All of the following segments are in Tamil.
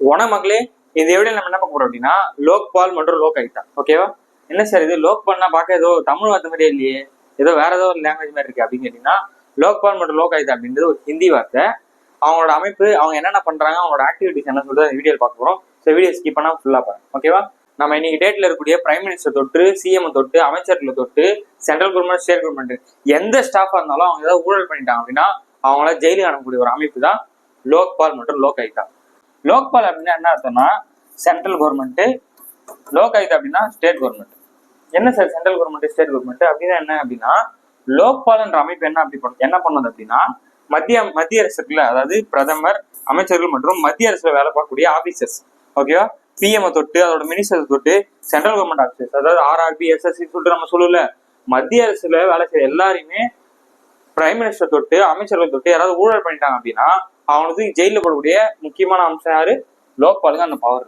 வண மக்களே இந்த வீடியோ நம்ம என்ன பார்க்க போறோம் அப்படின்னா லோக்பால் மற்றும் லோக் ஆயுக்தா ஓகேவா என்ன சார் இது? லோக்பால்னா பார்க்க ஏதோ தமிழ் வார்த்தை மாதிரியே இல்லையே. ஏதோ வேற ஏதோ ஒரு லாங்குவேஜ் மாதிரி இருக்கு அப்படின்னு கேட்டீங்கன்னா லோக்பால் மற்றும் லோக் ஆயுக்தா அப்படின்றது ஒரு ஹிந்தி வார்த்தை. அவங்களோட அமைப்பு அவங்க என்னென்ன பண்றாங்க அவங்களோட ஆக்டிவிட்டிஸ் என்ன சொல்றது வீடியோ பார்க்க போறோம். ஸோ வீடியோ ஸ்கிப் பண்ணா ஃபுல்லா பாருங்க. ஓகேவா நம்ம இன்னைக்கு டேட்ல இருக்கக்கூடிய பிரைம் மினிஸ்டர் தொட்டு சிஎம் தொட்டு அமைச்சர்களை தொட்டு சென்ட்ரல் கவர்மெண்ட் ஸ்டேட் கவர்மெண்ட் எந்த ஸ்டாஃபா இருந்தாலும் அவங்க ஏதாவது ஊழல் பண்ணிட்டாங்க அப்படின்னா அவங்கள ஜெயிலுக்கு அனுப்பக்கூடிய ஒரு அமைப்பு தான் லோக்பால் மற்றும் லோக் ஆயுக்தா லோக்பால் அப்படின்னா என்ன அர்த்தம்னா சென்ட்ரல் கவர்மெண்ட்டு லோக் அப்படின்னா ஸ்டேட் கவர்மெண்ட் என்ன sir central government state government அப்படின்னா என்ன அப்படின்னா லோக்பால்ன்ற அமைப்பு என்ன அப்படி பண்ண என்ன பண்ணுது அப்படின்னா மத்திய மத்திய அரசு இருக்குல்ல அதாவது பிரதமர் அமைச்சர்கள் மற்றும் மத்திய அரசுல வேலை பார்க்கக்கூடிய ஆபீசர்ஸ் ஓகேவா பிஎம் தொட்டு அதோட மினிஸ்டர் தொட்டு சென்ட்ரல் கவர்மெண்ட் ஆபீசர்ஸ் அதாவது ஆர்ஆர்பி எஸ்எஸ்சி சொல்லிட்டு நம்ம சொல்லல. மத்திய அரசுல வேலை செய்யற எல்லாரையுமே பிரைம் மினிஸ்டர் தொட்டு அமைச்சர்கள் தொட்டு யாராவது ஊழல் பண்ணிட்டாங்க அப்படின்னா அவனுக்கு ஜெயிலில் போடக்கூடிய முக்கியமான அம்சம் யாரு? லோக்பாலுக்கு அந்த பவர்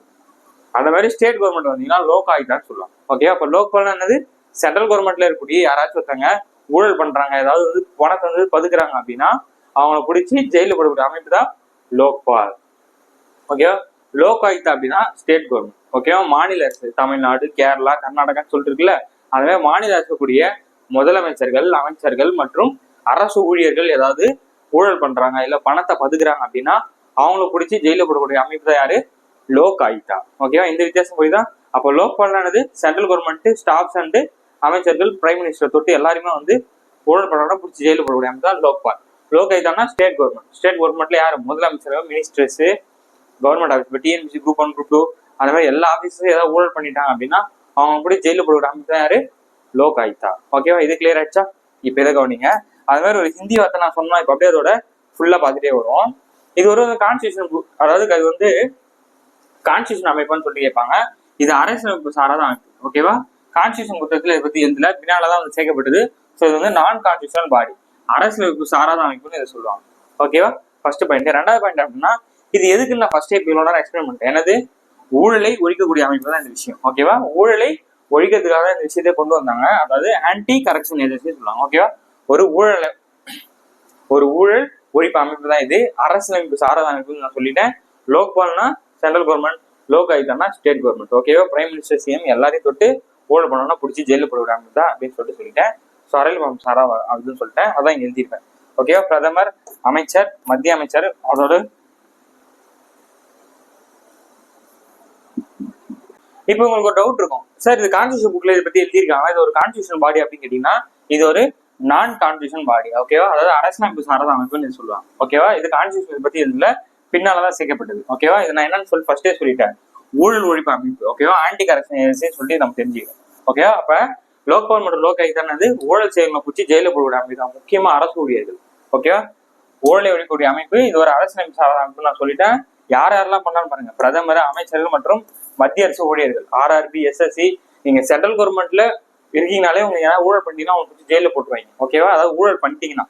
அந்த மாதிரி ஸ்டேட் கவர்மெண்ட் வந்தீங்கன்னா லோக் ஆயுக்தான்னு சொல்லலாம். ஓகே அப்போ லோக்பால் என்னது? சென்ட்ரல் கவர்மெண்ட்ல இருக்கக்கூடிய யாராச்சும் ஒருத்தங்க ஊழல் பண்றாங்க ஏதாவது வந்து பணத்தை வந்து பதுக்குறாங்க அப்படின்னா அவங்கள பிடிச்சி ஜெயிலில் போடக்கூடிய அமைப்பு தான் லோக்பால் ஓகேவா லோக் ஆயுக்தா அப்படின்னா ஸ்டேட் கவர்மெண்ட் ஓகேவா மாநில அரசு தமிழ்நாடு கேரளா கர்நாடகான்னு சொல்லிட்டு இருக்குல்ல அதுவே மாநில அரசு கூடிய முதலமைச்சர்கள் அமைச்சர்கள் மற்றும் அரசு ஊழியர்கள் ஏதாவது ஊழல் பண்றாங்க இல்ல பணத்தை பதுக்குறாங்க அப்படின்னா அவங்கள பிடிச்சி ஜெயில போடக்கூடிய அமைப்பு தான் யாரு? லோக் ஆயுக்தா. ஓகேவா இந்த வித்தியாசம் போய் தான் அப்போ லோக்பால்னானது சென்ட்ரல் கவர்மெண்ட் ஸ்டாஃப்ஸ் அண்ட் அமைச்சர்கள் பிரைம் மினிஸ்டர் தொட்டு எல்லாருமே வந்து ஊழல் பண்றவங்க பிடிச்சி ஜெயில போடக்கூடிய அமைப்பு தான் லோக்பால் லோக் ஆயுக்தானா ஸ்டேட் கவர்மெண்ட் ஸ்டேட் கவர்மெண்ட்ல யாரு? முதலமைச்சர் மினிஸ்டர்ஸ் கவர்மெண்ட் ஆஃபீஸ் இப்போ TNPSC group one group two அந்த மாதிரி எல்லா ஆஃபீஸும் ஏதாவது ஊழல் பண்ணிட்டாங்க அப்படின்னா அவங்க கூட ஜெயிலில் போடுற அமைப்பு தான் யாரு? லோக் ஆயுக்தா. ஓகேவா இது கிளியர் ஆயிடுச்சா? இப்போ எதை கவனிங்க? அது மாதிரி ஒரு ஹிந்தி வார்த்தை நான் சொன்னா இப்போ அப்படியே அதோட ஃபுல்லா பார்த்துட்டே வரும் இது ஒரு கான்ஸ்டியூஷன் அதாவது அது வந்து கான்ஸ்டியூஷன் அமைப்புன்னு சொல்லி கேட்பாங்க. இது அரசியலமைப்பு சாராத அமைப்பு ஓகேவா கான்ஸ்டியூஷன் புத்தகத்துல இதை பத்தி எழுதல பின்னால் தான் வந்து சேர்க்கப்பட்டது. ஸோ இது வந்து நான் கான்ஸ்டியூஷனல் பாடி அரசியலமைப்பு சாராத அமைப்புன்னு இதை சொல்லுவாங்க ஓகேவா ஃபர்ஸ்ட் பாயிண்ட் ரெண்டாவது பாயிண்ட் அப்படின்னா இது எதுக்கு நான் ஃபர்ஸ்டே இவ்வளோ நேரம் எக்ஸ்பிளைன் பண்ணிட்டேன். என்னது? ஊழலை ஒழிக்கக்கூடிய அமைப்பு தான் இந்த விஷயம் ஓகேவா ஊழலை ஒழிக்கிறதுக்காக இந்த விஷயத்தை கொண்டு வந்தாங்க. அதாவது ஆன்டி கரப்ஷன் ஏஜென்சி சொல்லுவாங்க ஓகேவா ஒரு ஊழலை ஒரு ஊழல் ஒழிப்பு அமைப்பு தான் இது. அரசியலமைப்பு சாராத அமைப்புன்னு நான் சொல்லிட்டேன். லோக்பால்னா சென்ட்ரல் கவர்மெண்ட் லோக் ஆயுதம்னா ஸ்டேட் கவர்மெண்ட் ஓகேவா பிரைம் மினிஸ்டர் சிஎம் எல்லாரையும் தொட்டு ஊழல் பண்ணணும்னா பிடிச்சி ஜெயிலில் போடுற அமைப்பு தான் அப்படின்னு சொல்லிட்டு சொல்லிட்டேன். ஸோ அரசியல் சாரா அப்படின்னு சொல்லிட்டேன். அதான் எழுதியிருப்பேன். ஓகேவா பிரதமர் அமைச்சர் மத்திய அமைச்சர் அதோட இப்போ உங்களுக்கு ஒரு டவுட் இருக்கும். சார் இது கான்ஸ்டியூஷன் புக்ல இதை பத்தி எழுதியிருக்காங்க இது ஒரு கான்ஸ்டியூஷன் பாடி அப்படின்னு கேட்டீங்கன்னா இது ஒரு நான் கான்ஸ்டியூஷன் பாடி ஓகேவா அதாவது அரசியலமைப்பு சாரத அமைப்புன்னு சொல்லுவாங்க. ஓகேவா இது கான்ஸ்டியூஷன் பத்தி இதுல பின்னாலதான் சேர்க்கப்பட்டது. ஓகேவா இது நான் என்னன்னு சொல்லி ஃபர்ஸ்டே சொல்லிட்டேன். ஊழல் ஒழிப்பு அமைப்பு ஓகேவா ஆன்டி கரப்ஷன் ஏஜென்சின்னு சொல்லி நம்ம தெரிஞ்சுக்கணும். ஓகேவா அப்ப லோக்பால் மற்றும் லோக் ஆயுக்தானது ஊழல் செயல்களை பிடிச்சி ஜெயில போடக்கூடிய அமைப்பு தான். முக்கியமா அரசு ஊழியர்கள் ஓகேவா ஊழலை ஒழிக்கக்கூடிய அமைப்பு இது ஒரு அரசியலமைப்பு சாரத அமைப்பு நான் சொல்லிட்டேன். யார் யாரெல்லாம் பண்ணாலும் பாருங்க. பிரதமர் அமைச்சர்கள் மற்றும் மத்திய அரசு ஊழியர்கள். ஆர்ஆர்பி எஸ்எஸ்சி நீங்க சென்ட்ரல் கவர்மெண்ட்ல இருக்கீங்கனாலே உங்க ஏதாவது ஊழல் பண்ணிட்டீங்கன்னா அவங்க பிடிச்சி போட்டுருவாங்க. ஓகேவா அதாவது ஊழல் பண்ணிட்டீங்கன்னா.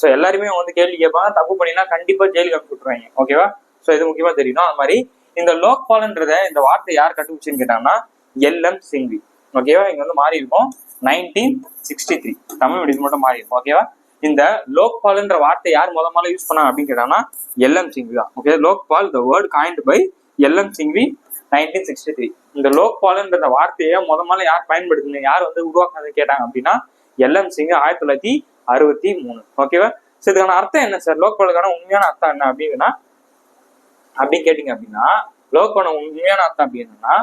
ஸோ எல்லாருமே வந்து கேள்வி கேட்பாங்க. தப்பு பண்ணினா கண்டிப்பா ஜெயிலுக்கு அனுப்பி விட்டுருவாங்க. ஓகேவா ஸோ இது முக்கியமா தெரியணும் அது மாதிரி இந்த லோக்பால்ன்றத இந்த வார்த்தை யார் கண்டுபிடிச்சுன்னு கேட்டாங்கன்னா எல்எம் சிங்வி. ஓகேவா இங்க வந்து மாறி இருக்கும். Nineteen sixty three Tamil medium மட்டும் மாறி இருக்கும். ஓகேவா இந்த லோக்பால்ன்ற வார்த்தை யார் முத முதல்ல யூஸ் பண்ணாங்க அப்படின்னு கேட்டாங்கன்னா L M Singhvi. Okay Lokpal the word coined by L M Singhvi. Nineteen sixty three இந்த லோக்பால்ன்ற வார்த்தையை முத முதல்ல யார் பயன்படுத்துங்க யார் வந்து உருவாக்குனது கேட்டாங்க அப்படின்னா எல்எம் சிங் ஆயிரத்தி தொள்ளாயிரத்தி அறுபத்தி மூணு. ஓகேவா ஸோ இதுக்கான அர்த்தம் என்ன சார் லோக்பாலுக்கான உண்மையான அர்த்தம் என்ன அப்படின்னா அப்படின்னு கேட்டீங்க அப்படின்னா லோக்பால உண்மையான அர்த்தம் அப்படின்னா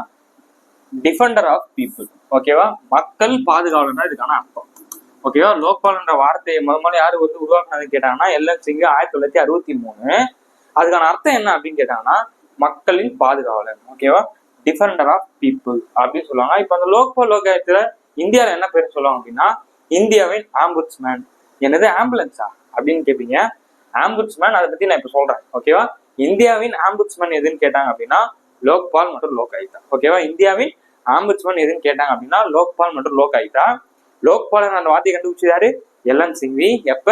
டிஃபெண்டர் ஆஃப் பீப்புள் ஓகேவா மக்கள் பாதுகாவலர் இதுக்கான அர்த்தம். ஓகேவா லோக்பால்ன்ற வார்த்தையை முத முதல்ல யாரு வந்து உருவாக்குனது கேட்டாங்கன்னா எல்எம் சிங் ஆயிரத்தி தொள்ளாயிரத்தி அறுபத்தி மூணு. அதுக்கான அர்த்தம் என்ன அப்படின்னு கேட்டாங்கன்னா மக்களின் பாதுகாவலர். ஓகேவா டிஃபெண்டர் ஆஃப் பீப்புள் அப்படின்னு சொல்லுவாங்க. இப்போ அந்த லோக்பால் லோகாயத்தில் இந்தியாவில் என்ன பேர் சொல்லுவாங்க அப்படின்னா இந்தியாவின் ஆம்புட்ஸ்மேன் என்னது? ஆம்புலன்ஸா அப்படின்னு கேட்பீங்க ஆம்புட்ஸ்மேன் அதை பத்தி நான் இப்போ சொல்றேன். ஓகேவா இந்தியாவின் ஆம்புட்ஸ்மேன் எதுன்னு கேட்டாங்க அப்படின்னா லோக்பால் மற்றும் லோக் ஓகேவா இந்தியாவின் ஆம்புட்ஸ்மேன் எதுன்னு கேட்டாங்க அப்படின்னா லோக்பால் மற்றும் லோக் லோக்பால் அந்த வார்த்தையை கண்டுபிடிச்சாரு எல்என் சிங்வி. எப்ப?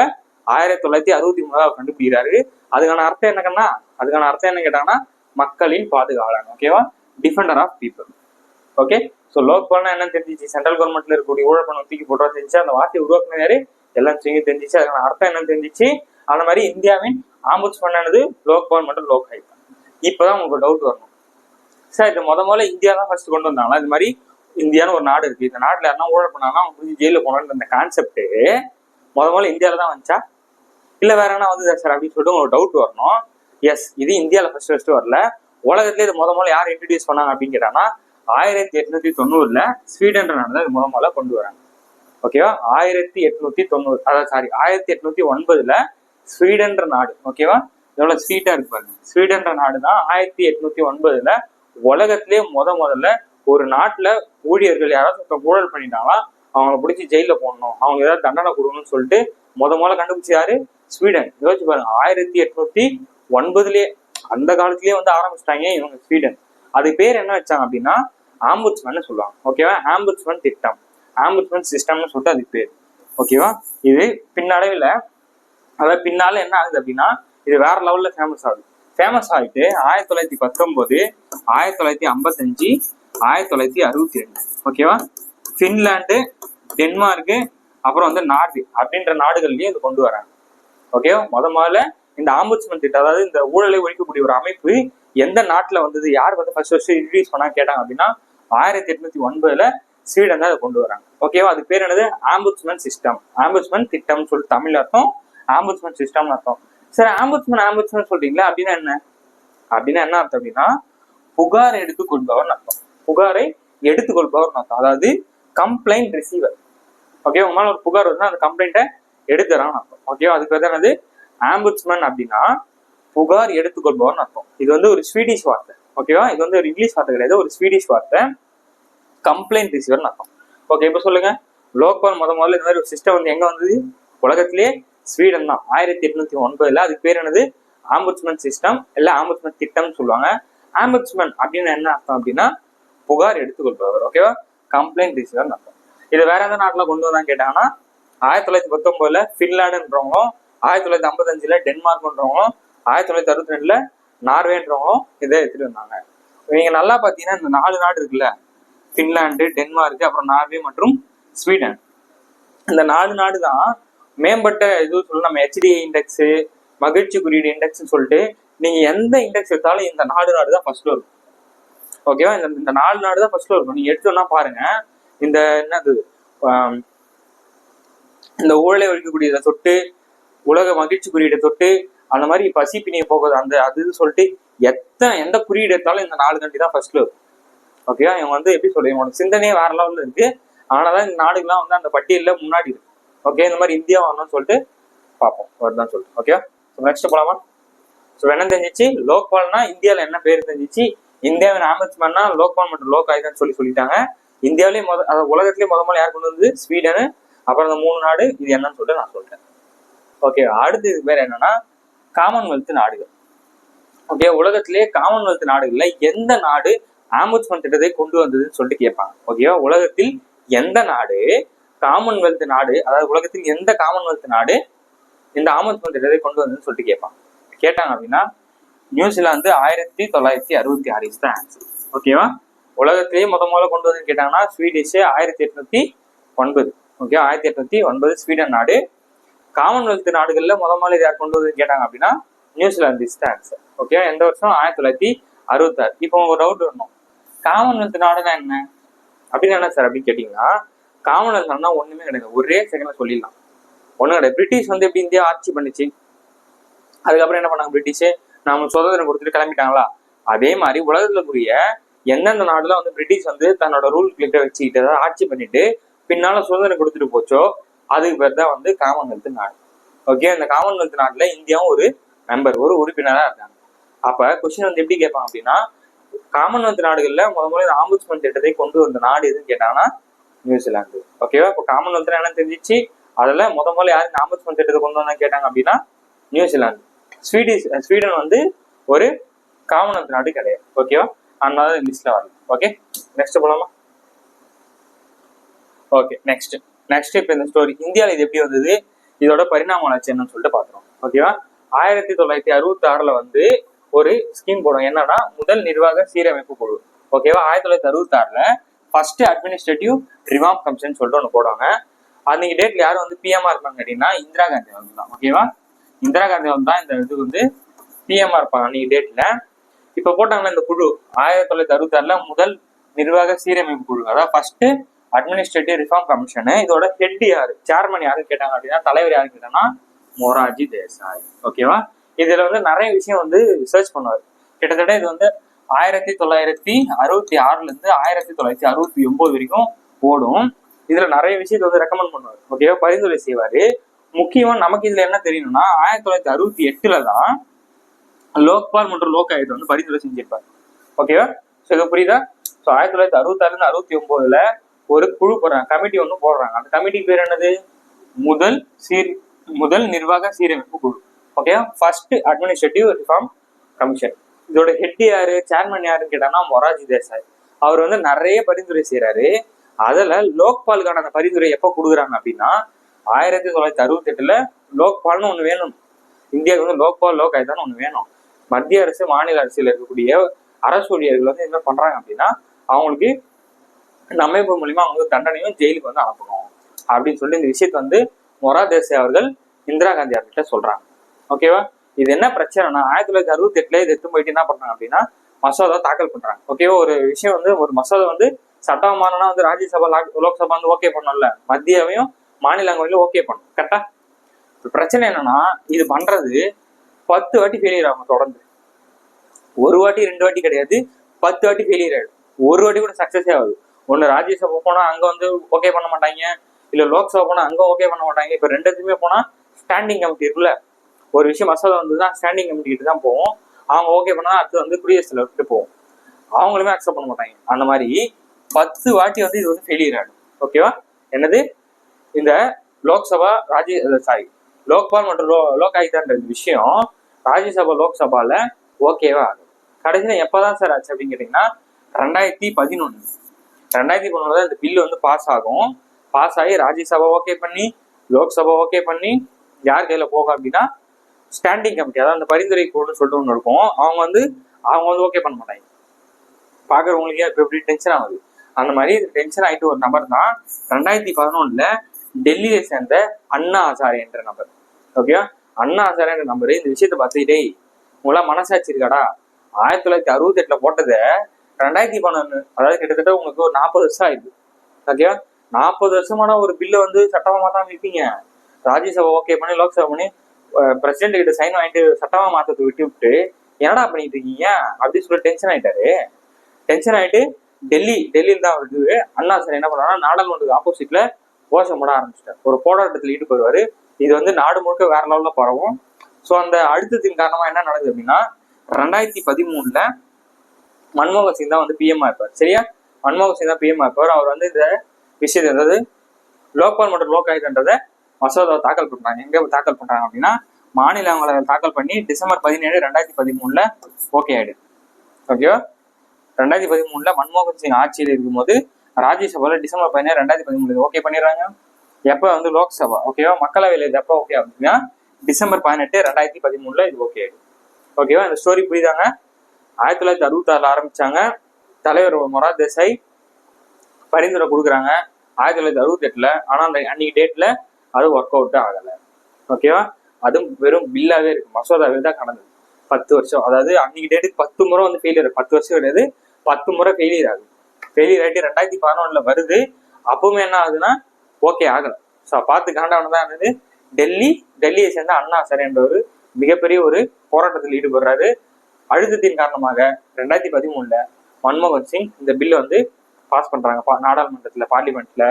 ஆயிரத்தி தொள்ளாயிரத்தி அறுபத்தி மூணாவது கண்டுபிடிக்கிறாரு அதுக்கான அர்த்தம் என்னக்கன்னா அதுக்கான அர்த்தம் என்ன கேட்டாங்கன்னா மக்களின் பாதுகாவலன் ஓகேவா defender of people okay so லோக்பால்னா என்னன்னு தெரிஞ்சிச்சு. சென்ட்ரல் கவர்மெண்ட்ல இருக்கக்கூடிய ஊழல் பணம் தூக்கி போட்டா தெரிஞ்சு அந்த வார்த்தையை உருவாக்குனாரு எல்லாம் செய்ய தெரிஞ்சிச்சு. அதுக்கான அர்த்தம் என்னன்னு தெரிஞ்சிச்சு. அந்த மாதிரி இந்தியாவின் ஆம்புட்ஸ்மேன் ஆனது லோக்பால் மற்றும் லோக் ஆயுதம் இப்பதான் உங்களுக்கு டவுட் வரணும். சார் இது முத முதல்ல இந்தியா தான் ஃபர்ஸ்ட் கொண்டு வந்தாங்களா? இது மாதிரி இந்தியான்னு ஒரு நாடு இருக்கு. இந்த நாட்டில் யாருன்னா ஊழல் பண்ணாங்கன்னா அவங்க புரிஞ்சு ஜெயிலில் போனோன்ற அந்த கான்செப்ட் முத முதல்ல இந்தியால தான் வந்துச்சா? இல்லை வேற என்ன வந்து சார் அப்படின்னு சொல்லிட்டு உங்களுக்கு டவுட் வரணும். எஸ் இது இந்தியாவில் ஃபர்ஸ்ட் ஃபர்ஸ்ட் வரல. உலகத்துல இது முத முதல்ல யார் இன்ட்ரடியூஸ் பண்ணாங்க அப்படின்னு கேட்டாங்கன்னா ஆயிரத்தி எட்நூத்தி தொண்ணூறுல ஸ்வீடன்ற நாடு தான் இது முத முதல்ல கொண்டு வராங்க. ஓகேவா ஆயிரத்தி எட்நூத்தி தொண்ணூறு அதாவது சாரி ஆயிரத்தி எட்நூத்தி ஒன்பதுல ஸ்வீடன்ற நாடு ஓகேவா எவ்வளவு ஸ்வீட்டா இருக்கு பாருங்க. ஸ்வீடன்ற நாடு தான் ஆயிரத்தி எட்நூத்தி ஒன்பதுல உலகத்திலே முத முதல்ல ஒரு நாட்டுல ஊழியர்கள் யாராவது ஊழல் பண்ணிட்டாங்களா அவங்கள பிடிச்சி ஜெயில போடணும். அவங்க ஏதாவது தண்டனை கொடுக்கணும்னு சொல்லிட்டு முத முதல்ல கண்டுபிடிச்சாரு ஸ்வீடன். யோசிச்சு பாருங்க ஆயிரத்தி எட்நூத்தி ஒன்பதுலயே அந்த காலத்திலேயே வந்து ஆரம்பிச்சிட்டாங்க இவங்க ஸ்வீடன். அது பேர் என்ன வச்சாங்க அப்படின்னா ஆம்புட்ஸ்மன் சொல்லுவாங்க. ஓகேவா ஆம்புட்ஸ்மன் திட்டம். ஆம்புட்ஸ்மன் சிஸ்டம்னு சொல்லிட்டு அதுக்கு பேர். ஓகேவா இது பின்னடைவில் அதாவது பின்னால என்ன ஆகுது அப்படின்னா இது வேற லெவல்ல ஃபேமஸ் ஆகுது. ஃபேமஸ் ஆகிட்டு ஆயிரத்தி தொள்ளாயிரத்தி பத்தொன்பது ஆயிரத்தி தொள்ளாயிரத்தி ஐம்பத்தஞ்சு ஆயிரத்தி தொள்ளாயிரத்தி அறுபத்தி ரெண்டு. ஓகேவா ஃபின்லாண்டு டென்மார்க்கு அப்புறம் வந்து நார்வே அப்படின்ற நாடுகள்லயும் இது கொண்டு வராங்க. ஓகேவா முத முதல்ல இந்த ஆம்புட்ஸ்மன் திட்டம் அதாவது இந்த ஊழலை ஒழிக்கக்கூடிய ஒரு அமைப்பு எந்த நாட்டில் வந்தது யார் வந்து ஃபர்ஸ்ட் ஃபர்ஸ்ட் இன்ட்ரடியூஸ் பண்ணா கேட்டாங்க அப்படின்னா ஆயிரத்தி எட்நூத்தி ஒன்பதுல ஸ்வீடன் தான் அதை கொண்டு வராங்க. ஓகேவா அது பேர் என்னது? ஆம்புட்ஸ்மன் சிஸ்டம் ஆம்புட்ஸ்மன் திட்டம்னு சொல்லிட்டு தமிழ் அர்த்தம். ஆம்புட்ஸ்மன் சிஸ்டம்னு அர்த்தம். சரி ஆம்புட்ஸ்மன் ஆம்புட்ஸ்மன் சொல்றீங்களா அப்படின்னா என்ன? அப்படின்னா என்ன அர்த்தம் அப்படின்னா புகார் எடுத்துக்கொள்பவர் அர்த்தம். புகாரை எடுத்துக்கொள்பவர் அர்த்தம். அதாவது கம்ப்ளைண்ட் ரிசீவர் ஓகே உங்க மேல ஒரு புகார் வருதுன்னா அந்த கம்ப்ளைண்ட்டை எடுக்கிறான் அர்த்தம். ஓகேவா அதுக்கு பேர் என்னது? ஆம்புட்ஸ்மன் அப்படின்னா புகார் எடுத்துக்கொள்பவர்னு அர்த்தம். இது வந்து ஒரு ஸ்வீடிஷ் வார்த்தை. ஓகேவா இது வந்து ஒரு இங்கிலீஷ் வார்த்தை கிடையாது. ஒரு ஸ்வீடிஷ் வார்த்தை. கம்ப்ளைண்ட் ரிசீவர்னு அர்த்தம். ஓகே இப்போ சொல்லுங்க. லோக்பால் முத முதல்ல இந்த மாதிரி ஒரு சிஸ்டம் வந்து எங்க வந்தது? உலகத்திலேயே ஸ்வீடன் தான். ஆயிரத்தி எட்நூத்தி ஒன்பதுல அதுக்கு பேர் என்னது? ஆம்புட்ஸ்மன் சிஸ்டம் இல்ல ஆம்புட்ஸ்மன் திட்டம்னு சொல்லுவாங்க. ஆம்புட்ஸ்மன் அப்படின்னு என்ன அர்த்தம் அப்படின்னா புகார் எடுத்துக்கொள்பவர். ஓகேவா கம்ப்ளைண்ட் ரிசீவர் அர்த்தம். இது வேற எந்த நாட்டில் கொண்டு வந்தான்னு கேட்டாங்கன்னா ஆயிரத்தி தொள்ளாயிரத்தி பத்தொன்பதுல ஃபின்லாண்டுன்றவங்களும் ஆயிரத்தி தொள்ளாயிரத்தி ஐம்பத்தஞ்சுல டென்மார்க்ன்றவங்களும் ஆயிரத்தி தொள்ளாயிரத்தி அறுபத்தி ரெண்டுல நார்வேன்றவங்களும் இதை எடுத்துட்டு வந்தாங்க. நீங்க நல்லா பாத்தீங்கன்னா இந்த நாலு நாடு இருக்குல்ல ஃபின்லாண்டு டென்மார்க் அப்புறம் நார்வே மற்றும் ஸ்வீடன். இந்த நாலு நாடு தான் மேம்பட்ட இது சொல்ல நம்ம ஹெச்டிஐ இண்டெக்ஸ் மகிழ்ச்சி குறியீடு இண்டெக்ஸ் சொல்லிட்டு நீங்க எந்த இண்டெக்ஸ் எடுத்தாலும் இந்த நாடு நாடு தான் ஃபர்ஸ்ட்ல இருக்கும். ஓகேவா இந்த இந்த நாலு நாடு தான் ஃபர்ஸ்ட்ல இருக்கும். நீங்க எடுத்தோம்னா பாருங்க. இந்த என்னது இந்த ஊழலை ஒழிக்கக்கூடிய தொட்டு உலக மகிழ்ச்சி குறியீடை தொட்டு அந்த மாதிரி பசி பிணியை போகுது அந்த அது சொல்லிட்டு எத்தனை எந்த குறியீடு எடுத்தாலும் இந்த நாலு தாண்டி தான் ஃபர்ஸ்ட்ல இருக்கும் ஓகேவா இவங்க வந்து எப்படி சொல்றது? இவங்களோட சிந்தனையே வேற லெவலில் இருக்கு. ஆனாதான் இந்த நாடுகள்லாம் வந்து அந்த பட்டியலில் முன்னாடி இருக்கு. ஓகே இந்த மாதிரி இந்தியா வரணும்னு சொல்லிட்டு பார்ப்போம். வருதான் சொல்லிட்டு. ஓகே நெக்ஸ்ட் போலாமா? ஸோ என்ன தெரிஞ்சிச்சு. லோக்பால்னா இந்தியாவில் என்ன பேர் தெரிஞ்சிச்சு? இந்தியாவின் ஆம்பட்ஸ்மேன்னா லோக்பால் மற்றும் லோக் ஆயுதம்னு சொல்லி சொல்லிட்டாங்க. இந்தியாவிலேயே முத அதாவது உலகத்திலேயே முத முதல்ல யார் கொண்டு வந்து ஸ்வீடனு. அப்புறம் இந்த மூணு நாடு இது என்னன்னு சொல்லிட்டு நான் சொல்லிட்டேன் ஓகே அடுத்து வேற பேர் என்னன்னா காமன்வெல்த் நாடுகள். ஓகே உலகத்திலேயே காமன்வெல்த் நாடுகள்ல எந்த நாடு ஆம்புட்ஸ்மன் திட்டத்தை கொண்டு வந்ததுன்னு சொல்லிட்டு கேட்பாங்க. ஓகேவா உலகத்தில் எந்த நாடு காமன்வெல்த் நாடு அதாவது உலகத்தில் எந்த காமன்வெல்த் நாடு இந்த ஆம்புட்ஸ்மன் திட்டத்தை கொண்டு வந்ததுன்னு சொல்லிட்டு கேட்பாங்க. கேட்டாங்க அப்படின்னா நியூசிலாந்து ஆயிரத்தி தொள்ளாயிரத்தி அறுபத்தி ஆறு தான் ஆன்சர் ஓகேவா உலகத்திலேயே முத முதல்ல கொண்டு வந்து கேட்டாங்கன்னா ஸ்வீடிஷ் ஆயிரத்தி எட்நூத்தி ஒன்பது. ஓகே ஆயிரத்தி எட்நூத்தி ஒன்பது ஸ்வீடன் நாடு காமன்வெல்த் நாடுகளில் முத முதல்ல யார் கொண்டு வந்து கேட்டாங்க அப்படின்னா நியூசிலாந்து இஸ் ஆன்சர் ஓகே எந்த வருஷம்? ஆயிரத்தி தொள்ளாயிரத்தி அறுபத்தாறு. இப்போ ஒரு டவுட் வரணும். காமன்வெல்த் நாடுனா என்ன? அப்படின்னு என்ன சார் அப்படின்னு கேட்டீங்கன்னா காமன்வெல்த் நாடுனா ஒன்றுமே கிடையாது. ஒரே செகண்ட்ல சொல்லிடலாம். ஒன்றும் கிடையாது. பிரிட்டிஷ் வந்து எப்படி இந்தியா ஆட்சி பண்ணுச்சு? அதுக்கப்புறம் என்ன பண்ணாங்க பிரிட்டிஷ் நாம சுதந்திரம் கொடுத்துட்டு கிளம்பிட்டாங்களா? அதே மாதிரி உலகத்துல கூடிய எந்தெந்த நாடுல வந்து பிரிட்டிஷ் வந்து தன்னோட ரூல் கிட்ட வச்சுக்கிட்டு ஆட்சி பண்ணிட்டு பின்னால சுதந்திரம் கொடுத்துட்டு போச்சோ அதுக்கு பேர் தான் வந்து காமன்வெல்த் நாடு. ஓகே அந்த காமன்வெல்த் நாட்டில் இந்தியாவும் ஒரு மெம்பர் ஒரு உறுப்பினராக இருக்காங்க. அப்போ கொஸ்டின் வந்து எப்படி கேட்பாங்க அப்படின்னா காமன்வெல்த் நாடுகளில் முத முதல்ல ஆம்புட்ஸ்மன் திட்டத்தை கொண்டு வந்த நாடு எதுன்னு கேட்டாங்கன்னா நியூசிலாந்து ஓகேவா இப்போ காமன்வெல்த் என்ன தெரிஞ்சிச்சு? அதில் முத முதல்ல யார் இந்த ஆம்புட்ஸ்மன் திட்டத்தை கொண்டு வந்தா கேட்டாங்க அப்படின்னா நியூசிலாந்து ஸ்வீடிஷ் ஸ்வீடன் வந்து ஒரு காமன்வெல்த் நாடு கிடையாது. ஓகேவா அதனால லிஸ்ட்ல வரல ஓகே நெக்ஸ்ட் போலாமா? ஓகே நெக்ஸ்ட் நெக்ஸ்ட் இப்போ இந்த ஸ்டோரி இந்தியாவில் இது எப்படி வந்தது? இதோட பரிணாம வளர்ச்சி என்னன்னு சொல்லிட்டு பார்க்குறோம் ஓகேவா ஆயிரத்தி தொள்ளாயிரத்தி அறுபத்தி ஆறில் வந்து ஒரு ஸ்கீம் போடும் என்னன்னா முதல் நிர்வாக சீரமைப்பு குழு. ஓகேவா ஆயிரத்தி தொள்ளாயிரத்தி அறுபத்தி ஆறுல ஃபர்ஸ்ட் அட்மினிஸ்ட்ரேட்டிவ் ரிவார்ம் கமிஷன் சொல்லிட்டு ஒன்று போடுவாங்க. அன்னைக்கு டேட்ல யாரும் வந்து பிஎம்ஆர் இருப்பாங்க அப்படின்னா இந்திரா காந்தி வந்து தான். ஓகேவா இந்திரா காந்தி வந்து தான் இந்த இது வந்து பிஎம்ஆர் இருப்பாங்க அன்னைக்கு டேட்ல இப்போ போட்டாங்களா இந்த குழு. ஆயிரத்தி தொள்ளாயிரத்தி அறுபத்தி ஆறுல முதல் நிர்வாக சீரமைப்பு குழு. அதாவது ஃபர்ஸ்ட் அட்மினிஸ்ட்ரேட்டிவ் ரிஃபார்ம் கமிஷனு இதோட ஹெட் யாரு? சேர்மன் யாருன்னு கேட்டாங்க அப்படின்னா தலைவர் யாருன்னு கேட்டாங்கன்னா மொராஜி தேசாய். ஓகேவா இதுல வந்து நிறைய விஷயம் வந்து சர்ச் பண்ணுவார். கிட்டத்தட்ட இது வந்து ஆயிரத்தி தொள்ளாயிரத்தி அறுபத்தி ஆறுல இருந்து ஆயிரத்தி தொள்ளாயிரத்தி அறுபத்தி ஒன்பது வரைக்கும் ஓடும். இதுல நிறைய விஷயத்தை வந்து ரெக்கமெண்ட் பண்ணுவார். ஓகேவா பரிந்துரை செய்வாரு. முக்கியமா நமக்கு இதுல என்ன தெரியணும்னா ஆயிரத்தி தொள்ளாயிரத்தி அறுபத்தி எட்டுல தான் லோக்பால் மற்றும் லோக் ஆயுதம் வந்து பரிந்துரை செஞ்சிருப்பார். ஓகேவா ஸோ இது புரியுதா? ஸோ ஆயிரத்தி தொள்ளாயிரத்தி அறுபத்தாறுல இருந்து அறுபத்தி ஒன்பதுல ஒரு குழு போடுறாங்க. கமிட்டி ஒன்று போடுறாங்க. அந்த கமிட்டி பேர் என்னது? முதல் சீர் முதல் நிர்வாக சீரமைப்பு குழு. Okay first administrative reform commission இதோட ஹெட் யாரு? சேர்மன் யாருன்னு கேட்டாங்கன்னா மொராஜி தேசாய். அவர் வந்து நிறைய பரிந்துரை செய்யறாரு அதுல லோக்பாலுக்கான அந்த பரிந்துரை எப்போ கொடுக்குறாங்க அப்படின்னா ஆயிரத்தி தொள்ளாயிரத்தி அறுபத்தி எட்டுல லோக்பால்னு ஒன்று வேணும். இந்தியாவுக்கு வந்து லோக்பால் லோக் ஆயுதான்னு ஒன்று வேணும். மத்திய அரசு மாநில அரசியல் இருக்கக்கூடிய அரசு ஊழியர்கள் வந்து என்ன பண்றாங்க அப்படின்னா அவங்களுக்கு இந்த அமைப்பு மூலியமா அவங்க தண்டனையும் ஜெயிலுக்கு வந்து அனுப்பணும். அப்படின்னு சொல்லி இந்த விஷயத்தை வந்து மொரா தேசாய் அவர்கள் இந்திரா காந்தி அவர்கிட்ட சொல்றாங்க. ஓகேவா இது என்ன பிரச்சனைனா ஆயிரத்தி தொள்ளாயிரத்தி அறுபத்தி எட்டுல இது எடுத்து போயிட்டு என்ன பண்றாங்க அப்படின்னா மசோதா தாக்கல் பண்றாங்க. ஓகேவா ஒரு விஷயம் வந்து ஒரு மசோதா வந்து சட்டமானனா வந்து ராஜ்யசபா லா- லோக்சபா வந்து ஓகே பண்ணல மத்தியாவையும் மாநிலங்களையும் ஓகே பண்ணும் கரெக்டா பிரச்சனை என்னன்னா இது பண்றது பத்து வாட்டி ஃபெயிலியர் ஆகும் தொடர்ந்து. ஒரு வாட்டி ரெண்டு வாட்டி கிடையாது. பத்து வாட்டி ஃபெயிலியர் ஆயிடும். ஒரு வாட்டி கூட சக்சஸே ஆகுது. ஒன்று ராஜ்யசபா போனால் அங்கே வந்து ஓகே பண்ண மாட்டாங்க. இல்லை லோக்சபா போனால் அங்கே ஓகே பண்ண மாட்டாங்க. இப்போ ரெண்டுத்துமே போனால் ஸ்டாண்டிங் கமிட்டி இருக்குல்ல. ஒரு விஷயம் மசோதா வந்து தான் ஸ்டாண்டிங் கமிட்டிகிட்ட தான் போவோம். அவங்க ஓகே பண்ணால் அடுத்து வந்து குடியரசுல தலைவர்கிட்ட போவோம். அவங்களுமே அக்செப்ட் பண்ண மாட்டாங்க. அந்த மாதிரி பத்து வாட்டி வந்து இது வந்து ஃபெயிலியர் ஆகும் ஓகேவா என்னது? இந்த லோக்சபா ராஜ்ய சாரி லோக்பால் மற்றும் லோ லோகாயுதான்ற விஷயம் ராஜ்யசபா லோக்சபாவில் ஓகேவா ஆகும் கடைசியில் எப்பதான் சார் ஆச்சு அப்படின்னு கேட்டிங்கன்னா ரெண்டாயிரத்தி பதினொன்று ரெண்டாயிரத்தி பதினொன்று தான் இந்த பில்லு வந்து பாஸ் ஆகும். பாஸ் ஆகி ராஜ்யசபா ஓகே பண்ணி லோக்சபா ஓகே பண்ணி யார் கையில போகும் அப்படின்னா ஸ்டாண்டிங் கமிட்டி அதாவது அந்த பரிந்துரை குழுன்னு சொல்லிட்டு ஒன்று இருக்கும். அவங்க வந்து அவங்க வந்து ஓகே பண்ண மாட்டாங்க. பாக்குறவங்களுக்கே இப்போ எப்படி டென்ஷன் ஆகுது? அந்த மாதிரி டென்ஷன் ஆயிட்டு ஒரு நபர் தான் ரெண்டாயிரத்தி பதினொன்னுல டெல்லியை சேர்ந்த அண்ணா ஹசாரே என்ற நபர். ஓகேவா அண்ணா ஹசாரே என்ற நபர் இந்த விஷயத்தை பார்த்து டேய் உங்களாம் மனசாட்சி இருக்காடா? ஆயிரத்தி தொள்ளாயிரத்தி அறுபத்தி எட்டுல போட்டதை ரெண்டாயிரத்தி பதினொன்று அதாவது கிட்டத்தட்ட உங்களுக்கு ஒரு நாற்பது வருஷம் ஆயிடுது. ஓகே நாற்பது வருஷமான ஒரு பில்லை வந்து சட்டமாக மாற்றாமல் வைப்பீங்க. ராஜ்யசபா ஓகே பண்ணி லோக்சபா பண்ணி பிரசிடென்ட் கிட்ட சைன் வாங்கிட்டு சட்டமாக மாற்றத்தை விட்டு விட்டு என்னடா பண்ணிட்டு இருக்கீங்க? அப்படின்னு சொல்லி டென்ஷன் ஆயிட்டாரு. டென்ஷன் ஆயிட்டு டெல்லி டெல்லியில் தான் அவர் அண்ணா சார் என்ன பண்ணாருன்னா நாடாளுமன்றத்துக்கு ஆப்போசிட்ல கோஷம் போட ஆரம்பிச்சிட்டார். ஒரு போராட்டத்தில் ஈடுபடுவார் இது வந்து நாடு முழுக்க வேற லெவலில் பரவும். ஸோ அந்த அழுத்தத்தின் காரணமா என்ன நடக்குது அப்படின்னா ரெண்டாயிரத்தி பதிமூணுல மன்மோகன் சிங் தான் வந்து பிஎம்ஆ இருப்பார் சரியா? மன்மோகன் சிங் தான் பிஎம்ஆ இருப்பார் அவர் வந்து இந்த விஷயத்தை அதாவது லோக்பால் மற்றும் லோக் மசோதாவை தாக்கல் பண்றாங்க. எங்க தாக்கல் பண்றாங்க அப்படின்னா மாநிலங்களவை தாக்கல் பண்ணி டிசம்பர் பதினேழு ரெண்டாயிரத்தி பதிமூணுல ஓகே ஆயிடுது ஓகேவா ரெண்டாயிரத்தி பதிமூணுல மன்மோகன் சிங் ஆட்சியில் இருக்கும்போது ராஜ்யசபால டிசம்பர் பதினேழு ரெண்டாயிரத்தி பதிமூணு ஓகே பண்ணிடுறாங்க. எப்போ? வந்து லோக்சபா. ஓகேவா மக்களவையில் இது எப்போ ஓகே அப்படின்னா டிசம்பர் பதினெட்டு ரெண்டாயிரத்தி பதிமூணுல இது ஓகே ஆயிடுது ஓகேவா இந்த ஸ்டோரி புரியுதாங்க? ஆயிரத்தி தொள்ளாயிரத்தி அறுபத்தாறுல ஆரம்பிச்சாங்க. தலைவர் மொரா தேசாய் பரிந்துரை கொடுக்குறாங்க. ஆயிரத்தி தொள்ளாயிரத்தி அறுபத்தி எட்டுல. ஆனால் அந்த அன்னைக்கு டேட்ல அது ஒர்க் அவுட் ஆகலை. ஓகேவா அதுவும் வெறும் பில்லாவே இருக்கு. மசோதாவே தான் கடந்தது. பத்து வருஷம். அதாவது அன்னைக்கு டேட்டுக்கு பத்து முறை வந்து ஃபெயிலியர் பத்து வருஷம் கிடையாது. பத்து முறை ஃபெயிலியர் ஆகுது. ஃபெயிலியர் ஆகிட்டு ரெண்டாயிரத்தி பதினொன்னுல வருது. அப்பவுமே என்ன ஆகுதுன்னா ஓகே ஆகலை. ஸோ பார்த்து காண்டவன தான் என்னது டெல்லி டெல்லியை சேர்ந்த அண்ணா சார் என்ற ஒரு மிகப்பெரிய ஒரு போராட்டத்தில் ஈடுபடுறாரு. அழுத்தத்தின் காரணமாக ரெண்டாயிரத்தி பதிமூணுல மன்மோகன் சிங் இந்த பில்லை வந்து பாஸ் பண்றாங்க. நாடாளுமன்றத்தில் நாடாளுமன்றத்துல பார்லிமெண்ட்ல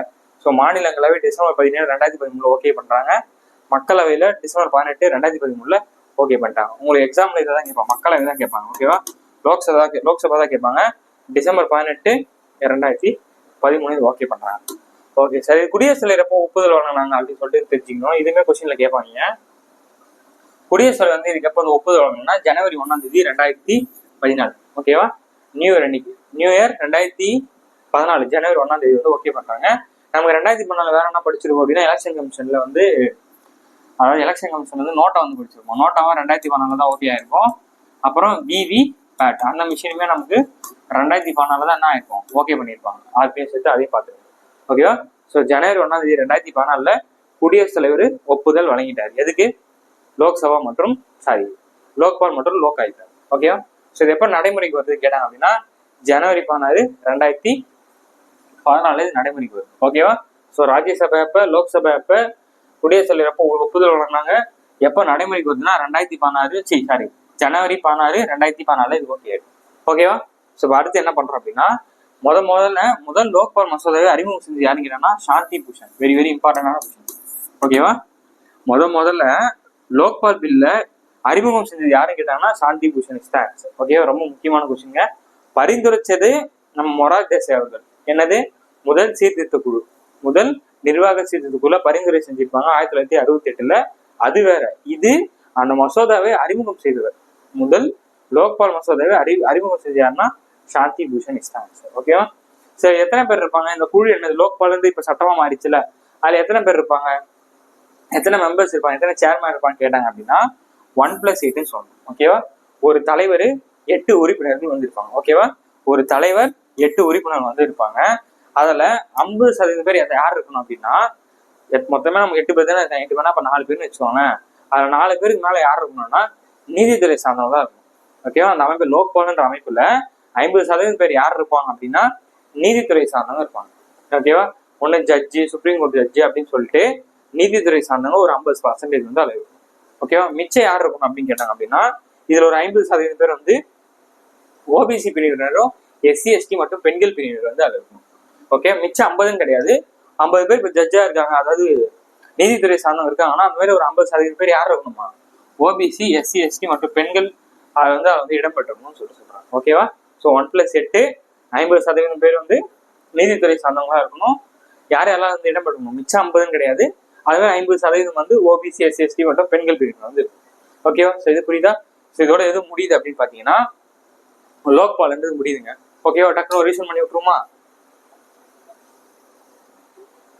ஸோ மாநிலங்களவை டிசம்பர் பதினேழு ரெண்டாயிரத்தி பதிமூணுல ஓகே பண்றாங்க. மக்களவையில டிசம்பர் பதினெட்டு ரெண்டாயிரத்தி பதிமூணுல ஓகே பண்ணிட்டாங்க. உங்களுக்கு எக்ஸாம்ல இதை தான் கேட்பாங்க. மக்களவை தான் கேட்பாங்க. ஓகேவா லோக்சபா லோக்சபா தான் கேட்பாங்க. டிசம்பர் பதினெட்டு ரெண்டாயிரத்தி பதிமூணு ஓகே பண்றாங்க. ஓகே சரி குடியரசு தலைவர் எப்போ ஒப்புதல் வழங்கினாங்க அப்படின்னு சொல்லிட்டு தெரிஞ்சுக்கணும். இதுவுமே கொஸ்டின்ல கேட்பாங்க. குடியரசுத் தலைவர் வந்து இதுக்கு எப்போ வந்து ஒப்புதல் வாங்கினா ஜனவரி ஒன்றாம் தேதி ரெண்டாயிரத்தி பதினாலு. ஓகேவா நியூ இயர் அன்னைக்கு. நியூ இயர் ரெண்டாயிரத்தி பதினாலு. ஜனவரி ஒன்றாம் தேதி வந்து ஓகே பண்ணுறாங்க நமக்கு ரெண்டாயிரத்தி பதினாலு வேற என்ன படிச்சிருக்கோம் அப்படின்னா எலெக்ஷன் கமிஷனில் வந்து அதாவது எலெக்ஷன் கமிஷன் வந்து நோட்டா வந்து படிச்சிருக்கோம். நோட்டாவும் ரெண்டாயிரத்தி பதினாலு தான் ஓகே ஆயிருக்கும். அப்புறம் விவி பேட் அந்த மிஷினுமே நமக்கு ரெண்டாயிரத்தி பதினாலு தான் என்ன ஆயிருக்கும்? ஓகே பண்ணியிருப்பாங்க. ஆர்பிஎஸ் சேர்த்து அதையும் பார்த்துருக்கோம் ஓகேவா ஸோ ஜனவரி ஒன்றாம் தேதி ரெண்டாயிரத்தி பதினாலில் குடியரசுத் தலைவர் ஒப்புதல் வழங்கிட்டார். எதுக்கு? லோக்சபா மற்றும் சாரி லோக்பால் மற்றும் லோக் ஆயுக்தா ஓகேவா ஸோ இது எப்போ நடைமுறைக்கு வருது கேட்டாங்க அப்படின்னா ஜனவரி பதினாறு ரெண்டாயிரத்தி பதினாலு நடைமுறைக்கு வருது. ஓகேவா ஸோ ராஜ்யசபா எப்போ லோக்சபா எப்போ குடியரசுத் தலைவர் எப்போ ஒப்புதல் வழங்கினாங்க எப்போ நடைமுறைக்கு வருதுன்னா ரெண்டாயிரத்தி பதினாறு சரி சாரி ஜனவரி பதினாறு ரெண்டாயிரத்தி பதினாலு இது ஓகே ஓகேவா ஸோ அடுத்து என்ன பண்றோம் அப்படின்னா முத முதல்ல முதல் லோக்பால் மசோதாவை அறிமுகம் செஞ்சு யாருன்னு கேட்டாங்கன்னா சாந்தி பூஷன். வெரி வெரி இம்பார்ட்டன்டான ஓகேவா முத முதல்ல லோக்பால் பில்ல அறிமுகம் செஞ்சது யாருன்னு கேட்டாங்கன்னா சாந்தி பூஷன் இஸ் ஓகேவா ரொம்ப முக்கியமான கொஸ்டிங்க பரிந்துரைச்சது நம்ம மொரார் தேசாய் அவர்கள். என்னது? முதல் சீர்திருத்த குழு. முதல் நிர்வாக சீர்திருத்த குழு பரிந்துரை செஞ்சிருப்பாங்க ஆயிரத்தி தொள்ளாயிரத்தி அறுபத்தி எட்டுல. அது வேற. இது அந்த மசோதாவை அறிமுகம் செய்தவர். முதல் லோக்பால் மசோதாவை அறி அறிமுகம் செஞ்ச யாருன்னா சாந்தி பூஷன் இஸ்தான் ஓகேவா? சரி எத்தனை பேர் இருப்பாங்க? இந்த குழு என்னது? லோக்பால் இருந்து இப்ப சட்டமா மாறிச்சுல. அதுல எத்தனை பேர் இருப்பாங்க? எத்தனை மெம்பர்ஸ் இருப்பாங்க எத்தனை சேர்மேன் இருப்பான்னு கேட்டாங்க அப்படின்னா ஒன் பிளஸ் எயிட்னு சொல்லணும் ஓகேவா ஒரு தலைவர் எட்டு உறுப்பினர்கள் வந்திருப்பாங்க ஓகேவா ஒரு தலைவர் எட்டு உறுப்பினர்கள் வந்து இருப்பாங்க. அதில் ஐம்பது சதவீதம் பேர் யார் இருக்கணும் அப்படின்னா எட்- மொத்தமே நம்ம எட்டு பேர் தானே எட்டு பேர்னா இப்போ நாலு பேர்னு வச்சுக்கோங்க அதில் நாலு பேருக்கு மேலே யார் இருக்கணும்னா நீதித்துறை சார்ந்தவங்க தான் இருக்கும் ஓகேவா அந்த அமைப்பு லோக்பால்ன்ற அமைப்புல ஐம்பது சதவீதம் பேர் யார் இருப்பாங்க அப்படின்னா நீதித்துறை சார்ந்தவங்க இருப்பாங்க. ஓகேவா ஒன்று ஜட்ஜி சுப்ரீம் கோர்ட் ஜட்ஜி அப்படின்னு சொல்லிட்டு நீதித்துறை சார்ந்தவங்க ஒரு ஐம்பது பர்சன்டேஜ் வந்து அளவு. ஓகேவா மிச்சம் யார் இருக்கணும் அப்படின்னு கேட்டாங்க அப்படின்னா இதுல ஒரு ஐம்பது சதவீதம் பேர் வந்து ஓபிசி பிரிவினரும் எஸ்சி எஸ்டி மற்றும் பெண்கள் பிரிவினர் வந்து அதில் இருக்கணும் ஓகே மிச்சம் ஐம்பதுன்னு கிடையாது. ஐம்பது பேர் இப்போ ஜட்ஜா இருக்காங்க. அதாவது நீதித்துறை சார்ந்தவங்க இருக்காங்கன்னா அந்த மாதிரி ஒரு ஐம்பது சதவீதம் பேர் யார் இருக்கணுமா? ஓபிசி எஸ்சி எஸ்டி மற்றும் பெண்கள் அதை வந்து அதை வந்து இடம்பெற்றணும்னு சொல்லி சொல்றாங்க. ஓகேவா ஸோ ஒன் பிளஸ் எட்டு ஐம்பது சதவீதம் பேர் வந்து நீதித்துறை சார்ந்தவங்களா இருக்கணும். யார் யாரெல்லாம் வந்து இடம்பெற்றணும் மிச்சம் ஐம்பதுன்னு கிடையாது. அதுவே ஐம்பது சதவீதம் வந்து ஓபிசி எஸ்சிஎஸ்டி மற்றும் பெண்கள் பிரிவினர் வந்து ஓகேவா ஸோ இது புரியுதா? ஸோ இதோட எது முடியுது அப்படின்னு பார்த்தீங்கன்னா லோக்பால்ன்றது முடியுதுங்க. ஓகேவா டக்குனு ஒரு ரீசன் பண்ணி விட்டுருமா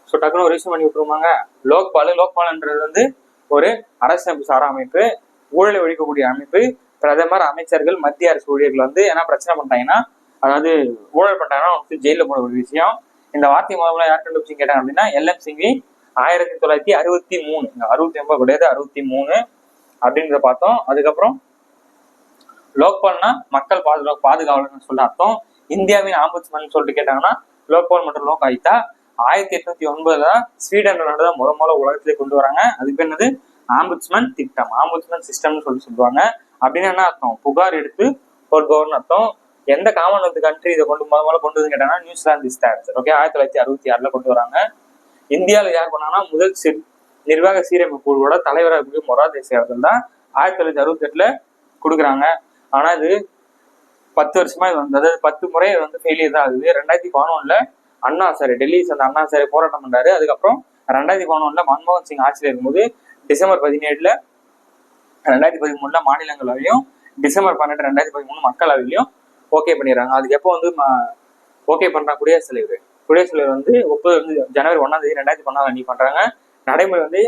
ஸோ டக்குனு ஒரு ரீசன் பண்ணி விட்டுருமாங்க லோக்பால் லோக்பால்ன்றது வந்து ஒரு அரசமைப்பு சாரா அமைப்பு ஊழலை ஒழிக்கக்கூடிய அமைப்பு பிரதமர் அமைச்சர்கள் மத்திய அரசு ஊழியர்கள் வந்து என்ன பிரச்சனை பண்ணிட்டாங்கன்னா அதாவது ஊழல் பண்ணிட்டாங்கன்னா வந்து ஜெயிலில் போட ஒரு விஷயம். இந்த வார்த்தை முதல்ல யார் கண்டுபிடிச்சு கேட்டாங்க அப்படின்னா எல்எம் சிங்கி ஆயிரத்தி தொள்ளாயிரத்தி அறுபத்தி மூணு. அறுபத்தி ஒன்பது கிடையாது அறுபத்தி மூணு அப்படின்றத பார்த்தோம். அதுக்கப்புறம் லோக்பால்னா மக்கள் பாதுகா பாதுகாவலர்னு சொல்ல அர்த்தம். இந்தியாவின் ஆம்புட்ஸ்மன் சொல்லிட்டு கேட்டாங்கன்னா லோக்பால் மற்றும் லோக் ஆயித்தா ஆயிரத்தி எட்நூத்தி ஒன்பதுல ஸ்வீடன் நாடு தான் முத முதல்ல உலகத்திலே கொண்டு வராங்க. அதுக்கு என்னது? ஆம்புட்ஸ்மன் திட்டம். ஆம்புட்ஸ்மன் சிஸ்டம்னு சொல்லி சொல்லுவாங்க. அப்படின்னு என்ன அர்த்தம்? புகார் எடுத்து ஒரு கவர்னு அர்த்தம். எந்த காமன்வெல்த் கண்ட்ரி இதை கொண்டு முத முதல்ல கொண்டு வந்து கேட்டாங்கன்னா நியூசிலாந்து ஸ்டாட்ஸ் ஓகே ஆயிரத்தி தொள்ளாயிரத்தி அறுபத்தி ஆறுல கொண்டு வராங்க. இந்தியாவில் யார் பண்ணாங்கன்னா முதல் சி- நிர்வாக சீரமைப்பு குழுவோட தலைவராக இருக்கக்கூடிய மொரா தேசிய அவர்கள் தான் ஆயிரத்தி தொள்ளாயிரத்தி அறுபத்தி எட்டுல கொடுக்குறாங்க. ஆனா இது பத்து வருஷமா இது வந்து அதாவது பத்து முறை இது வந்து ஃபெயிலியர் தான் ஆகுது. ரெண்டாயிரத்தி பதினொன்னுல அண்ணா சார் டெல்லி சேர்ந்த அண்ணா சார் போராட்டம் பண்ணாரு அதுக்கப்புறம் ரெண்டாயிரத்தி பதினொன்னுல மன்மோகன் சிங் ஆட்சியில் இருக்கும்போது டிசம்பர் பதினேழுல ரெண்டாயிரத்தி பதிமூணுல மாநிலங்களவையும் டிசம்பர் பன்னெண்டு ரெண்டாயிரத்தி பதிமூணு மக்களவையிலையும் ஓகே பண்ணிடுறாங்க. அதுக்கு எப்போ வந்து ஓகே பண்றாங்க குடியரசுத் தலைவர். குடியரசுத் வந்து ஒப்புதல் வந்து ஜனவரி ஒன்றாம் தேதி ரெண்டாயிரத்தி பதினாலு அன்னைக்கு பண்றாங்க. நடைமுறை வந்து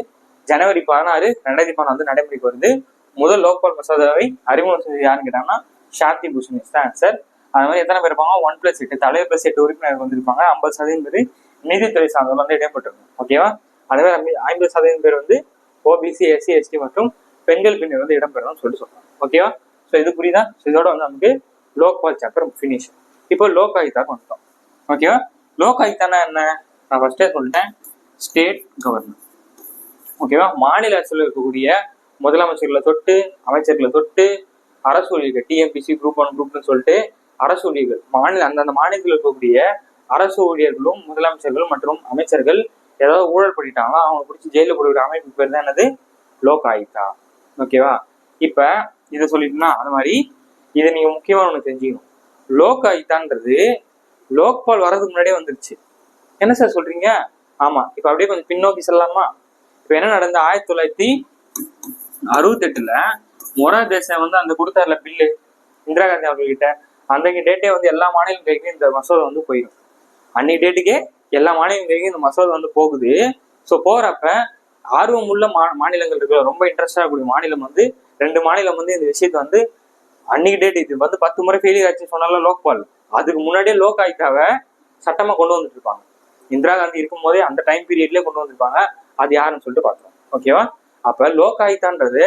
ஜனவரி பதினாறு ரெண்டாயிரத்தி பதினாலு வந்து நடைமுறைக்கு வருது. முதல் லோக்பால் மசோதாவை அறிமுகம் செஞ்சது யாருன்னு கேட்டாங்கன்னா சாந்தி பூஷன் இஸ் ஆன்சர் அது மாதிரி எத்தனை பேர் இருப்பாங்க? ஒன் பிளஸ் எட்டு. தலைவர் பிளஸ் எட்டு உறுப்பினர் வந்திருப்பாங்க. ஐம்பது சதவீதம் பேர் நீதித்துறை சார்ந்தவர்கள் வந்து இடம்பெற்றிருக்கும் ஓகேவா மாதிரி ஐம்பது சதவீதம் பேர் வந்து ஓபிசி எஸ்சி எஸ்டி மற்றும் பெண்கள் பின்னர் வந்து இடம்பெறணும்னு சொல்லிட்டு சொல்றாங்க. ஓகேவா ஸோ இது புரியுதா? ஸோ இதோட வந்து நமக்கு லோக்பால் சாப்டர் ஃபினிஷ் இப்போ லோக் ஆயுக்தாக்கு வந்துட்டோம். ஓகேவா லோகாயுக்தானா என்ன? நான் ஃபர்ஸ்டே சொல்லிட்டேன் ஸ்டேட் கவர்னர் ஓகேவா மாநில அரசில் இருக்கக்கூடிய முதலமைச்சர்களை தொட்டு அமைச்சர்களை தொட்டு அரசு ஊழியர்கள் டிஎம்பிசி குரூப் ஒன் குரூப்னு சொல்லிட்டு அரசு ஊழியர்கள் மாநில அந்தந்த மாநிலத்தில் இருக்கக்கூடிய அரசு ஊழியர்களும் முதலமைச்சர்கள் மற்றும் அமைச்சர்கள் ஏதாவது ஊழல் பண்ணிட்டாங்களோ? அவங்க பிடிச்சி ஜெயிலில் போடுகிற அமைப்பு பேர் தான் என்னது? லோக் ஆயுக்தா ஓகேவா இப்போ இதை சொல்லிட்டுனா அது மாதிரி இதை நீங்கள் முக்கியமாக ஒன்று தெரிஞ்சுக்கணும். லோக் ஆயுக்தான்றது லோக்பால் வர்றதுக்கு முன்னாடியே வந்துருச்சு. என்ன சார் சொல்றீங்க? ஆமா இப்ப அப்படியே கொஞ்சம் பின்னோக்கி செல்லாமா இப்ப என்ன நடந்த ஆயிரத்தி தொள்ளாயிரத்தி அறுபத்தெட்டுல மொரா தேசம் வந்து அந்த கொடுத்தாருல பில்லு இந்திரா காந்தி அவர்கள்கிட்ட அந்த டேட்டே வந்து எல்லா மாநிலங்களுக்கும் இந்த மசோதா வந்து போயிடும் அன்னைக்கு டேட்டுக்கே எல்லா மாநிலங்களுக்கும் இந்த மசோதா வந்து போகுது. ஸோ போறப்ப ஆர்வம் உள்ள மா மாநிலங்கள் இருக்கிற ரொம்ப இன்ட்ரெஸ்டாக இருக்கக்கூடிய மாநிலம் வந்து ரெண்டு மாநிலம் வந்து இந்த விஷயத்தை வந்து அன்னைக்கு டேட் இது வந்து பத்து முறை ஃபெயிலியர் ஆச்சு சொன்னால லோக்பால் அதுக்கு முன்னாடியே லோக் ஆயுக்தாவை சட்டமா கொண்டு வந்துட்டு இருப்பாங்க. இந்திரா காந்தி இருக்கும்போதே அந்த டைம் பீரியட்லயே கொண்டு வந்திருப்பாங்க. அது யாருன்னு சொல்லிட்டு பார்த்தோம் ஓகேவா அப்ப லோக் ஆயுக்தான்றது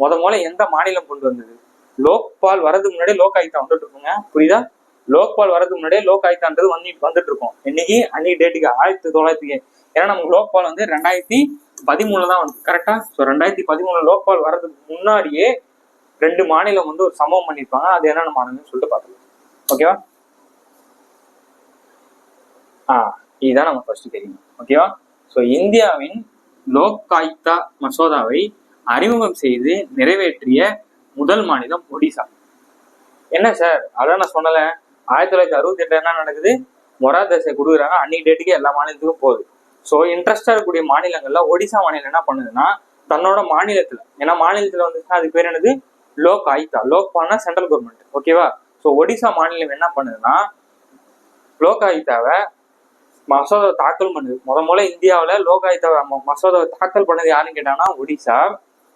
முத முதல்ல எந்த மாநிலம் கொண்டு வந்தது? லோக்பால் வரதுக்கு முன்னாடியே லோக் ஆயுத்தா வந்துட்டு இருக்குங்க. புரியுதா? லோக்பால் வரதுக்கு முன்னாடியே லோக் ஆயுத்தான்றது வந்து வந்துட்டு இருக்கும். இன்னைக்கு அன்னைக்கு டேட்டுக்கு ஆயிரத்தி தொள்ளாயிரத்தி ஏன்னா நமக்கு லோக்பால் வந்து ரெண்டாயிரத்தி பதிமூணுல தான் வந்து கரெக்டா ஸோ ரெண்டாயிரத்தி பதிமூணு லோக்பால் வர்றதுக்கு முன்னாடியே ரெண்டு மாநிலம் வந்து ஒரு சம்பவம் பண்ணியிருப்பாங்க அது என்னென்ன மாநிலம்னு சொல்லிட்டு பார்த்துக்கலாம் ஓகேவா இதுதான் நம்ம ஃபர்ஸ்ட் தெரியும். ஓகேவா ஸோ இந்தியாவின் லோக் மசோதாவை அறிமுகம் செய்து நிறைவேற்றிய முதல் மாநிலம் ஒடிசா. என்ன சார்? அதான் நான் சொன்னல ஆயிரத்தி தொள்ளாயிரத்தி அறுபத்தி எட்டு என்ன நடக்குது? மொரா தசை கொடுக்குறாங்க அன்னைக்கு டேட்டுக்கு எல்லா மாநிலத்துக்கும் போகுது. ஸோ இன்ட்ரெஸ்டாக இருக்கக்கூடிய மாநிலங்கள்ல ஒடிசா மாநிலம் என்ன பண்ணுதுன்னா தன்னோட மாநிலத்துல ஏன்னா மாநிலத்துல வந்துச்சுன்னா அதுக்கு பேர் என்னது? லோக் ஆயுக்தா லோக் பானா சென்ட்ரல் கவர்மெண்ட் ஓகேவா ஸோ ஒடிசா மாநிலம் என்ன பண்ணுதுன்னா லோக் ஆயுக்தாவை மசோதா தாக்கல் பண்ணுது. முத முதல்ல இந்தியாவில் லோகாயுத்த மசோதாவை தாக்கல் பண்ணது யாருன்னு கேட்டாங்கன்னா ஒடிசா.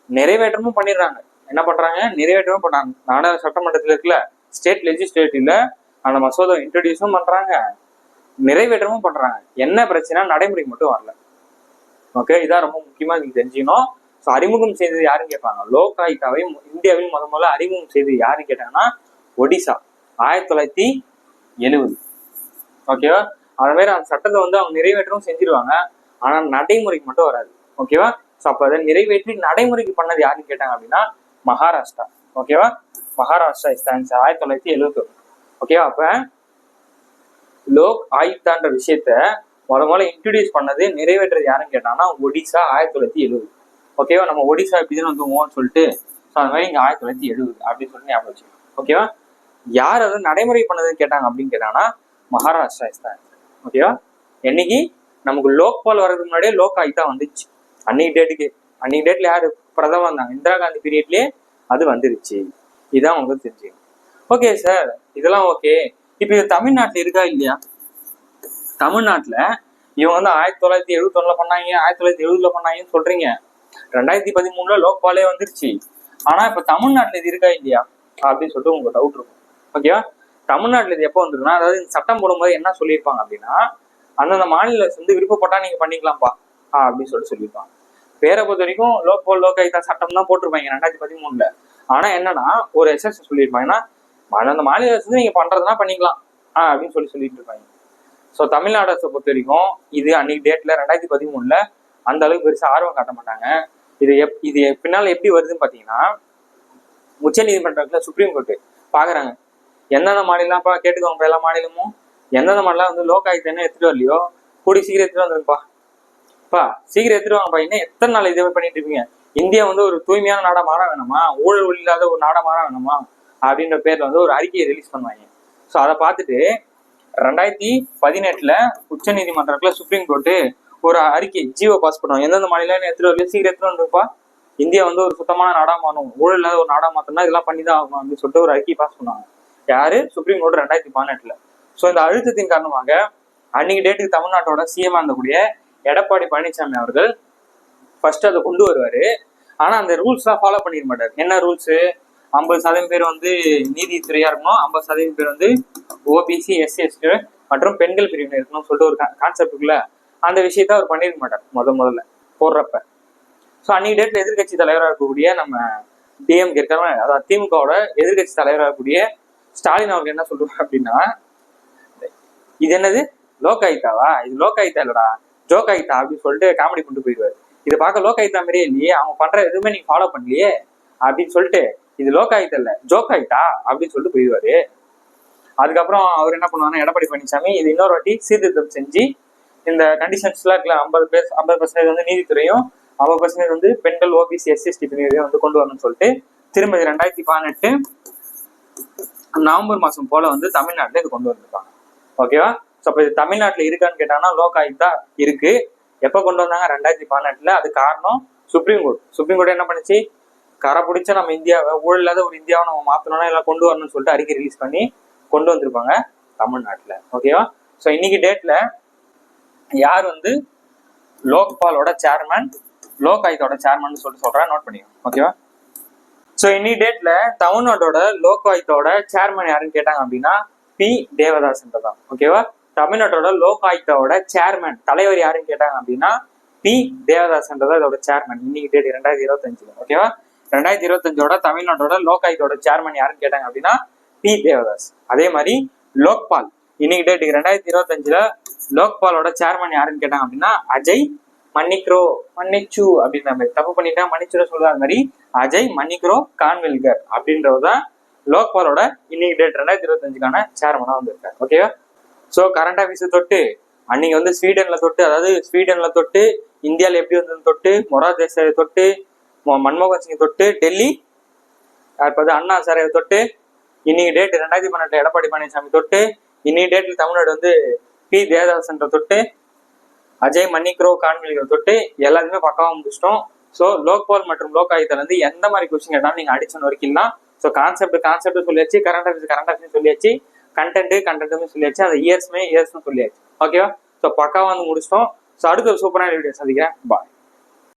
நிறைவேற்றமும் பண்ணிடுறாங்க. என்ன பண்றாங்க? நிறைவேற்றமும் பண்ணாங்க நாடக சட்டமன்றத்தில் இருக்குல்ல ஸ்டேட் லெஜிஸ்லேட்டிவ்ல அந்த மசோதா இன்ட்ரடியூஸும் பண்றாங்க. நிறைவேற்றமும் பண்றாங்க. என்ன பிரச்சனை நடைமுறைக்கு மட்டும் வரல. ஓகே இதான் ரொம்ப முக்கியமா நீங்க தெரிஞ்சுக்கணும். ஸோ அறிமுகம் செய்தது யாருன்னு கேட்பாங்க? லோக் ஆயுக்தாவை இந்தியாவில் முத முதல்ல அறிமுகம் செய்தது யாருன்னு கேட்டாங்கன்னா ஒடிசா. ஆயிரத்தி தொள்ளாயிரத்தி எழுபது ஓகேவா அது மாதிரி அந்த சட்டத்தை வந்து அவங்க நிறைவேற்றவும் செஞ்சிருவாங்க. ஆனால் நடைமுறைக்கு மட்டும் வராது. ஓகேவா ஸோ அப்போ அதை நிறைவேற்றி நடைமுறைக்கு பண்ணது யாருன்னு கேட்டாங்க அப்படின்னா மகாராஷ்டிரா. ஓகேவா மகாராஷ்டிரா இஸ் ஆன்சர் ஆயிரத்தி தொள்ளாயிரத்தி எழுபத்தி ஓகேவா அப்போ லோக் ஆயுக்தான்ற விஷயத்த முத முதல்ல இன்ட்ரடியூஸ் பண்ணது நிறைவேற்றது யாருன்னு கேட்டாங்கன்னா ஒடிசா ஆயிரத்தி தொள்ளாயிரத்தி எழுபது ஓகேவா நம்ம ஒடிசா இப்படிதான் வந்துவோம்னு சொல்லிட்டு ஸோ அது மாதிரி இங்கே ஆயிரத்தி தொள்ளாயிரத்தி எழுபது அப்படின்னு சொல்லி ஞாபகம் வச்சுக்கோங்க. ஓகேவா யார் அதை நடைமுறை பண்ணதுன்னு கேட்டாங்க அப்படின்னு கேட்டாங்கன்னா மகாராஷ்டிரா இஸ் தான் ஓகேவா என்னைக்கு? நமக்கு லோக்பால் வர்றதுக்கு முன்னாடியே லோக் ஆகி தான் வந்துச்சு. அன்னைக்கு டேட்டுக்கு அன்னைக்கு டேட்ல யாரு பிரதமர் தான் இந்திரா காந்தி பீரியட்லயே அது வந்துருச்சு. இதான் உங்களுக்கு தெரிஞ்சுக்கணும். ஓகே சார் இதெல்லாம் ஓகே இப்போ இது தமிழ்நாட்டுல இருக்கா இல்லையா? தமிழ்நாட்டுல இவங்க வந்து ஆயிரத்தி தொள்ளாயிரத்தி எழுபத்தொன்னுல பண்ணாங்க ஆயிரத்தி தொள்ளாயிரத்தி எழுபதுல பண்ணாங்கன்னு சொல்றீங்க. ரெண்டாயிரத்தி பதிமூணுல லோக்பாலே வந்துருச்சு. ஆனா இப்ப தமிழ்நாட்டுல இது இருக்கா இல்லையா? அப்படின்னு சொல்லிட்டு உங்களுக்கு டவுட் இருக்கும். ஓகேவா தமிழ்நாட்டில் இது எப்போ வந்துருக்குன்னா அதாவது இந்த சட்டம் போடும்போது என்ன சொல்லியிருப்பாங்க அப்படின்னா அந்தந்த மாநில வந்து விருப்பப்பட்டா நீங்க பண்ணிக்கலாம்ப்பா ஆ அப்படின்னு சொல்லிட்டு சொல்லியிருப்பாங்க. பேரை பொறுத்த வரைக்கும் லோக்கல் லோக்காயுத்தா சட்டம் தான் போட்டிருப்பாங்க ரெண்டாயிரத்தி பதிமூணுல. ஆனா என்னன்னா ஒரு எஸ்எஸ் சொல்லியிருப்பாங்கன்னா அந்தந்த மாநில அரசு வந்து நீங்க பண்றதுனா பண்ணிக்கலாம் ஆ அப்படின்னு சொல்லி சொல்லிட்டு இருப்பாங்க ஸோ தமிழ்நாடு அரசை பொறுத்த வரைக்கும் இது அன்னைக்கு டேட்ல ரெண்டாயிரத்தி பதிமூணுல அந்த அளவுக்கு பெருசா ஆர்வம் காட்ட மாட்டாங்க. இது எப் இது பின்னால் எப்படி வருதுன்னு பாத்தீங்கன்னா உச்ச நீதிமன்றத்துல சுப்ரீம் கோர்ட்டு பாக்குறாங்க. எந்தெந்த மாநிலம்ப்பா கேட்டுக்கோங்க எல்லா மாநிலமும் எந்தெந்த மாநிலம் வந்து லோக் என்ன எடுத்துட்டு வரலையோ கூடி சீக்கிரம் எடுத்துட்டு வந்துருப்பா பா சீக்கிரம் எடுத்துட்டு வாங்கப்பா. இன்னும் எத்தனை நாள் இதே பண்ணிட்டு இருப்பீங்க இந்தியா வந்து ஒரு தூய்மையான நாடா மாற வேணாமா? ஊழல் இல்லாத ஒரு நாடா மாற வேணாமா? அப்படின்ற பேர்ல வந்து ஒரு அறிக்கையை ரிலீஸ் பண்ணுவாங்க. ஸோ அதை பார்த்துட்டு ரெண்டாயிரத்தி பதினெட்டுல உச்ச நீதிமன்றத்துல சுப்ரீம் கோர்ட்டு ஒரு அறிக்கை ஜியோ பாஸ் பண்ணுவாங்க. எந்தெந்த மாநிலம் எடுத்துட்டு வரலையோ சீக்கிரம் எடுத்துட்டு வந்துருப்பா இந்தியா வந்து ஒரு சுத்தமான நாடா மாறணும். ஊழல் இல்லாத ஒரு நாடா மாத்தணும்னா இதெல்லாம் பண்ணி தான் அப்படின்னு சொல்லிட்டு ஒரு அறிக்கை பாஸ் பண்ணுவாங்க. யாரு? சுப்ரீம் கோர்ட் ரெண்டாயிரத்தி பதினெட்டுல. ஸோ இந்த அழுத்தத்தின் காரணமாக அன்னைக்கு டேட்டுக்கு தமிழ்நாட்டோட சிஎம் இருந்தக்கூடிய எடப்பாடி பழனிசாமி அவர்கள் ஃபர்ஸ்ட் அதை கொண்டு வருவாரு. ஆனா அந்த ரூல்ஸ்லாம் ஃபாலோ பண்ணிட மாட்டார். என்ன ரூல்ஸ் ஐம்பது சதவீதம் பேர் வந்து நீதித்துறையா இருக்கணும். ஐம்பது சதவீதம் பேர் வந்து ஓபிசி எஸ்சி எஸ்டி மற்றும் பெண்கள் பிரிவினர் இருக்கணும்னு சொல்லிட்டு ஒரு கான்செப்டுக்குள்ள அந்த விஷயத்த அவர் பண்ணிருக்க மாட்டார் முத முதல்ல. போடுறப்ப. ஸோ அன்னைக்கு டேட்ல எதிர்க்கட்சி தலைவராக இருக்கக்கூடிய நம்ம டிஎம்கே இருக்காங்க அதாவது திமுகவோட எதிர்க்கட்சி தலைவராக இருக்கக்கூடிய ஸ்டாலின் அவர்கள் என்ன சொல்றாரு அப்படின்னா இது என்னது? லோகாயித்தாவா இது லோகாயித்தா இல்லடா ஜோகாயித்தா அப்படின்னு சொல்லிட்டு காமெடி கொண்டு போயிடுவாரு. இது பார்க்க லோகாயித்தா மாதிரியே இல்லையே அவங்க பண்ற எதுவுமே நீங்க ஃபாலோ பண்ணலையே அப்படின்னு சொல்லிட்டு இது லோகாயித்தா இல்ல ஜோகாயித்தா அப்படின்னு சொல்லிட்டு போயிடுவாரு. அதுக்கப்புறம் அவர் என்ன பண்ணுவாருன்னா எடப்பாடி பழனிசாமி இது இன்னொரு வாட்டி சீர்திருத்தம் செஞ்சு இந்த கண்டிஷன்ஸ்லாம் இருக்குல்ல ஐம்பது பேர் ஐம்பது பர்சன்டேஜ் வந்து நீதித்துறையும் ஐம்பது பர்சன்டேஜ் வந்து பெண்கள் ஓபிசி எஸ்சிஎஸ்டி பிரிவையும் வந்து கொண்டு வரணும்னு சொல்லிட்டு திரும்ப இது ரெண்டாயிரத்தி பதினெட்டு நவம்பர் மாசம் போல வந்து தமிழ்நாட்டுல இது கொண்டு வந்திருக்காங்க. ஓகேவா ஸோ அப்போ இது தமிழ்நாட்டுல இருக்கான்னு கேட்டாங்கன்னா லோக் ஆயுக்தா இருக்கு. எப்போ கொண்டு வந்தாங்க? ரெண்டாயிரத்தி பதினெட்டுல. அது காரணம் சுப்ரீம் கோர்ட் சுப்ரீம் கோர்ட் என்ன பண்ணுச்சு? கரை பிடிச்ச நம்ம இந்தியாவை ஊழல் இல்லாத ஒரு இந்தியாவை நம்ம மாத்தணும்னா எல்லாம் கொண்டு வரணும்னு சொல்லிட்டு அறிக்கை ரிலீஸ் பண்ணி கொண்டு வந்திருப்பாங்க தமிழ்நாட்டுல. ஓகேவா ஸோ இன்னைக்கு டேட்ல யார் வந்து லோக்பாலோட சேர்மன் லோக் ஆயுத்தோட சேர்மன் சொல்லிட்டு சொல்றேன் நோட் பண்ணிக்கோ ஓகேவா ஸோ இன்னி டேட்ல தமிழ்நாட்டோட லோக் ஆயுத்தோட சேர்மன் யாருன்னு கேட்டாங்க அப்படின்னா பி. தேவதாசன் தான். ஓகேவா தமிழ்நாட்டோட லோகாயுத்தோட சேர்மன் தலைவர் யாருன்னு கேட்டாங்க அப்படின்னா பி. தேவதாஸ் இதோட சேர்மன் இன்னைக்கு டேட் ரெண்டாயிரத்தி இருபத்தஞ்சுல. ஓகேவா ரெண்டாயிரத்தி இருபத்தஞ்சோட தமிழ்நாட்டோட லோகாயுத்தோட சேர்மன் யாருன்னு கேட்டாங்க அப்படின்னா பி. தேவதாஸ் அதே மாதிரி லோக்பால். இன்னைக்கு டேட்டுக்கு ரெண்டாயிரத்தி இருபத்தஞ்சுல லோக்பாலோட சேர்மன் யாருன்னு கேட்டாங்க அப்படின்னா அஜய் மன்னிக்கிறோ மன்னிச்சு அப்படின்ற மாதிரி. தப்பு பண்ணிட்டா மன்னிச்சுட சொல்ற மாதிரி அஜய் மன்னிக்ரோ கான்வில்கர் அப்படின்றவர் தான் லோக்பாலோட இன்னைக்கு டேட் ரெண்டாயிரத்தி இருபத்தஞ்சுக்கான சேர்மனா வந்திருக்காரு. ஓகேவா ஸோ கரண்ட் ஆஃபீஸ் தொட்டு அன்னைக்கு வந்து ஸ்வீடன்ல தொட்டு அதாவது ஸ்வீடன்ல தொட்டு இந்தியாவில் எப்படி வந்தது தொட்டு மொரா தேசாயை தொட்டு மன்மோகன் சிங் தொட்டு டெல்லி அடுத்தது அண்ணா சாரை தொட்டு இன்னைக்கு டேட் ரெண்டாயிரத்தி பன்னெண்டுல எடப்பாடி பழனிசாமி தொட்டு இன்னைக்கு டேட்ல தமிழ்நாடு வந்து பி. தேவதாசன்ற தொட்டு அஜய் மன்னிக்ரோ கான்வில்கர் தொட்டு எல்லாத்தையுமே பக்காவாக முடிச்சிட்டோம். ஸோ லோக்பால் மற்றும் லோகாயுத்தல வந்து எந்த மாதிரி கொஸ்டின் கேட்டாலும் நீங்க அடிச்சன் வரைக்கும் தான் ஸோ கான்செப்ட் கான்செப்ட் சொல்லியாச்சு கரண்ட் அஃபேர்ஸ் கரண்ட் அஃபேர்ஸ் சொல்லியாச்சு கண்டென்ட் கண்டென்ட்டுமே சொல்லியாச்சு அந்த இயர்ஸ்மே இயர்ஸ்னு சொல்லியாச்சு. ஓகேவா ஸோ பக்காவாக வந்து முடிச்சிட்டோம். ஸோ அடுத்த சூப்பரான வீடியோ சந்திக்கிறேன். பாய்